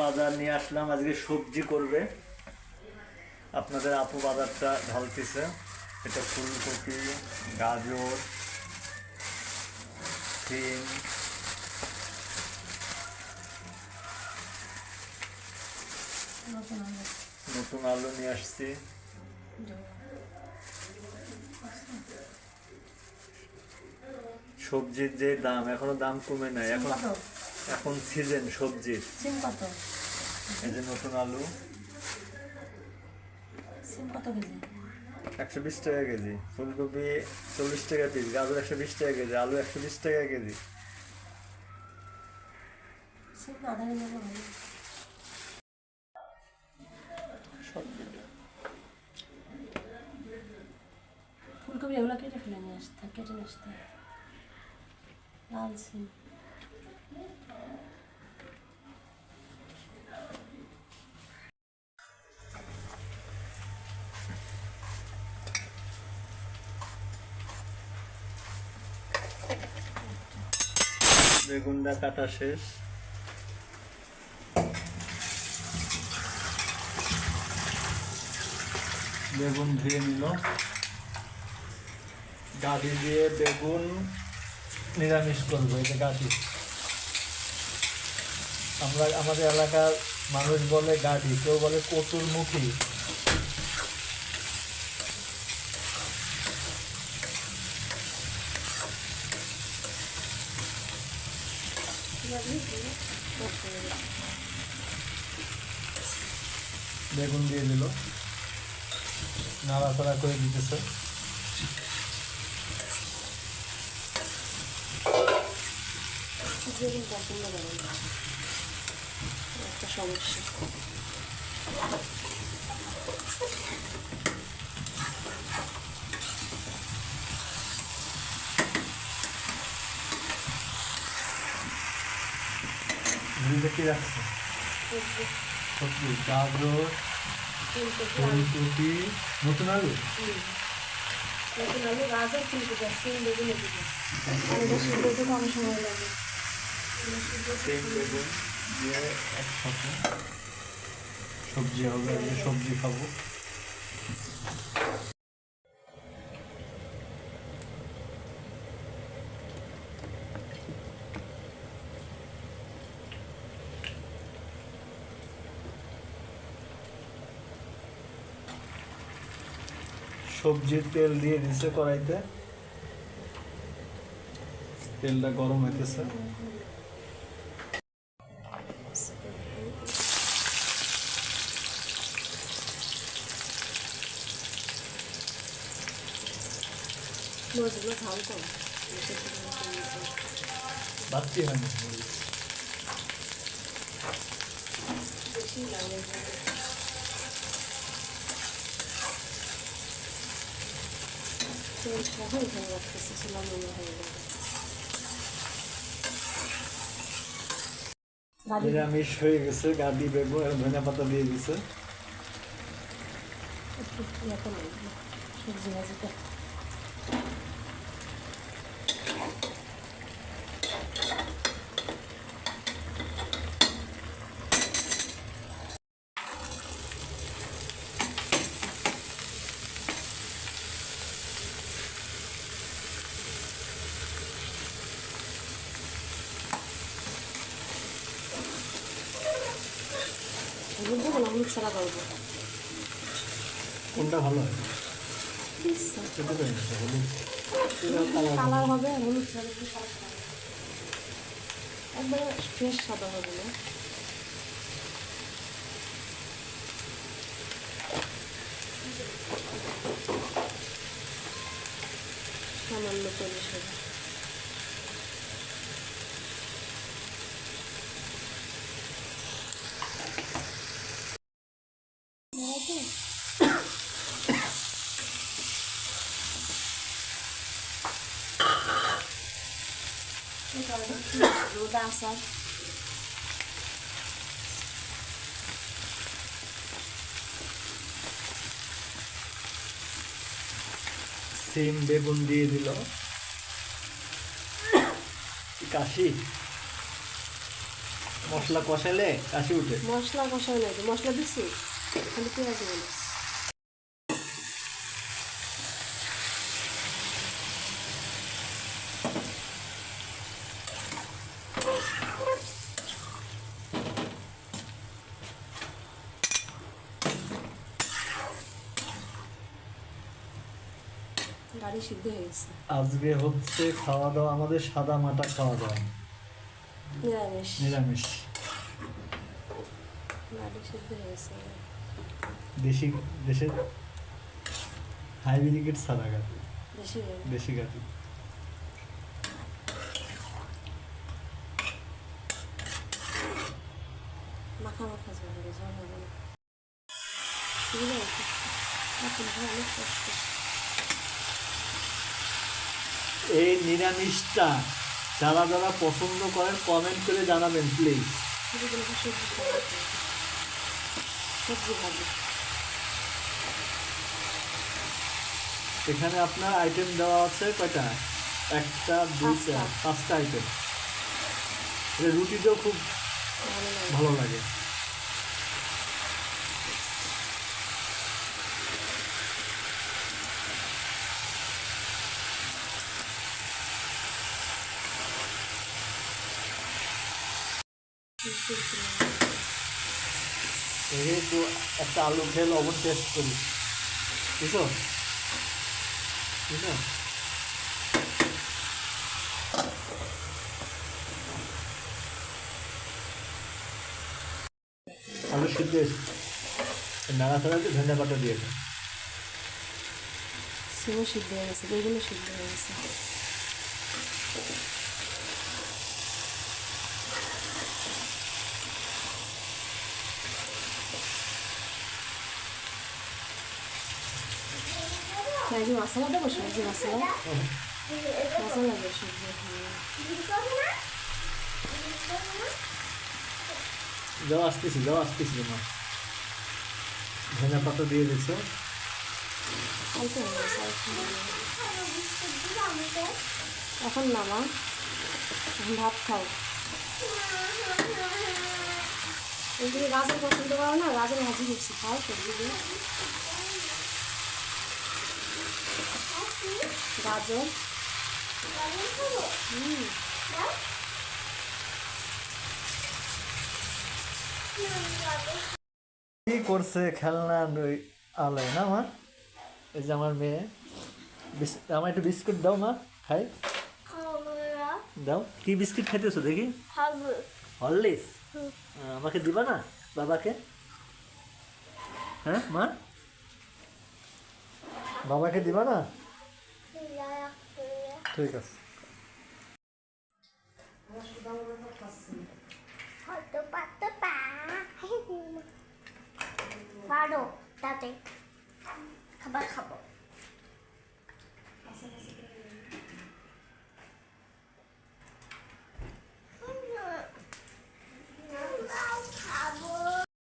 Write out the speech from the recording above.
বাজার নিয়ে আসলাম আজকে সবজি করবে। আপনাদের আপু বাজারটা ঢালতেছে। এটা ফুলকপি গাজর সিম নতুন আলু। নিয়ে আসছি। সবজির যে দাম এখনও দাম কমে নাই। এখন এখন সিজন সবজির সিম কত? এই যে নতুন আলু। সিম কত কেজি? একশো বিশ টাকা কেজি। ফুলকপি চল্লিশ টাকা পিস গাজর একশো বিশ টাকা কেজি আলু একশো বিশ টাকা কেজি। ফুলকপি এগুলো কেটে ফেলে নিয়ে আসতে কেটে নিয়ে আসতে। লাল সিম। বেগুনটা কাটা শেষ। বেগুন ধুয়ে নিল। গাড়ি দিয়ে বেগুন নিরামিষ করব এটা গাড়ি আমরা, আমাদের এলাকার মানুষ বলে গাড়ি, কেউ বলে কচুর মুখী বেগুন দিয়ে দিল। নাড়াচাড়া করে দিতেছে। পছন্দ সমস্যা। কি রাখছে? সবজি। গাজর ফুলকপি নতুন আলু? নতুন আলু গাজর ফুলকপি আর সিম বেগুন এদিকে আলুটা সিদ্ধ হতে কম সময় লাগে। সেম বেগুন। সবজি হবে সবজি খাব। সবজির তেল দিয়ে দিছে কড়াইতে। তেলটা গরম হইতেছে। বেশি লাগে তেল ছিলাম হয়ে নিরামিষ হয়ে গেছে গাদি বেগুন আর ধনিয়া পাতা দিয়ে দিছে। নেব, সবজি ভাজিতে। হলুদ ছাড়া করব। কোনটা ভালো হয়? কালার হবে হলুদ ছাড়া। একবারে ফ্রেশ সাদা হবে না। সামান্য পরিসরে আসার সিম বেগুন দিয়ে দিল কাশি মশলা কষালে কাশি উঠে মশলা তো। মশলা দিছি খালি পেঁয়াজ বলে গাড়ি সিদ্ধ হয়ে গেছে। আজকে হচ্ছে খাওয়া দাওয়া আমাদের সাদা মাটা খাওয়া দাওয়া নিরামিষ। নিরামিষ। গাড়ি সিদ্ধ হয়ে গেছে। দেশি দেশের হাইব্রিকেট সাদা গাড়ি গেছে। দেশি গাড়ি মাখা মাখা ঝাল এখন অনেক কষ্ট। এই নিরামিষটা যারা যারা পছন্দ করেন কমেন্ট করে জানাবেন প্লিজ এখানে আপনার আইটেম দেওয়া আছে কয়টা? একটা দুইটা পাঁচটা। পাঁচটা আইটেম রুটিটাও খুব ভালো লাগে। তো একটা আলু খেয়ে লবণ টেস্ট করি। বুঝছ? বুঝছ? আলু সিদ্ধ নাড়া ছাড়াতে ধনিয়া পাতা দিয়ে সিমও সিদ্ধ হয়ে গেছে, বেগুনও সিদ্ধ হয়ে গেছে। ম্যাগি মশলা দেবো সবজি মশলা মশলা দেবো সবজি। যাও আসতেছি যাও আসতেছি মা ধনিয়া পাতা দিয়ে অল্প এখন না মা ভাত খাও এইদিকে গাজর পছন্দ করো না গাজর ভাজি করছি খাও সবজি দিয়ে গাজর। কি করছে খেলনা ওই আলে না মা? এই যে আমার মেয়ে। আমার একটু বিস্কুট দাও মা, খাই। দাও। কি বিস্কুট খাইতেছো দেখি? হরলিক্স। আমাকে দিবা না বাবাকে? হ্যাঁ মা? বাবাকে দিবা না? ঠিক আছে। পারো তাতে খাবার খাব।